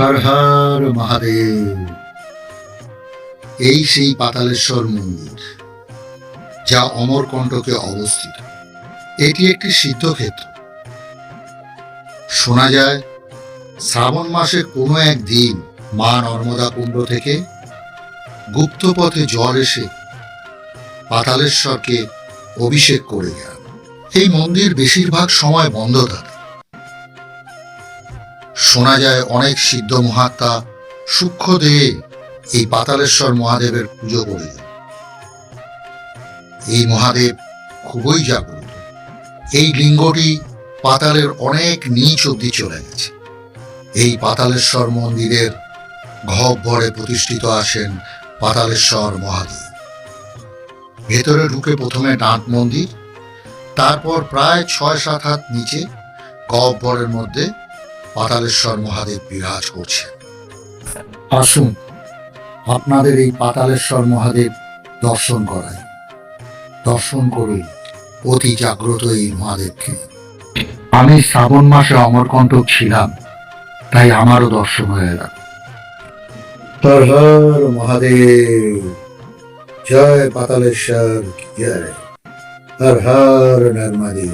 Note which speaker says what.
Speaker 1: হর হর মহাদেব। এই সেই পাতালেশ্বর মন্দির, যা অমরকণ্টকে অবস্থিত। এটি একটি সিদ্ধক্ষেত্র শোনা যায়, শ্রাবণ মাসের কোনো এক দিন মা নর্মদা কুণ্ড থেকে গুপ্তপথে জল এসে পাতালেশ্বরকে অভিষেক করে যান এই মন্দির বেশিরভাগ সময় বন্ধ থাকে। শোনা যায় অনেক সিদ্ধ মহাত্মা সূক্ষ্ম দেহে এই পাতালেশ্বর মহাদেবের পুজো করে এই মহাদেব খুবই জাগ্রত। এই লিঙ্গটি পাতালের অনেক নিচ অব্দি চলে গেছে। এই পাতালেশ্বর মন্দিরের গহ্বরে প্রতিষ্ঠিত আসেন পাতালেশ্বর মহাদেব। ভেতরে ঢুকে প্রথমে নাট মন্দির, তারপর প্রায় ছয় সাত হাত নিচে গহ্বরের মধ্যে পাতালেশ্বর মহাদেব বিরাজ করছেন। আসুন আপনাদের এই পাতালেশ্বর মহাদেব দর্শন করায় দর্শন করুন অতি জাগ্রত এই মহাদেবকে। আমি শ্রাবণ মাসে অমরকণ্টক ছিলাম তাই আমারও দর্শন হয়ে গেল। হর হর মহাদেব জয় পাতালেশ্বর জয় হর হর নর্মদে।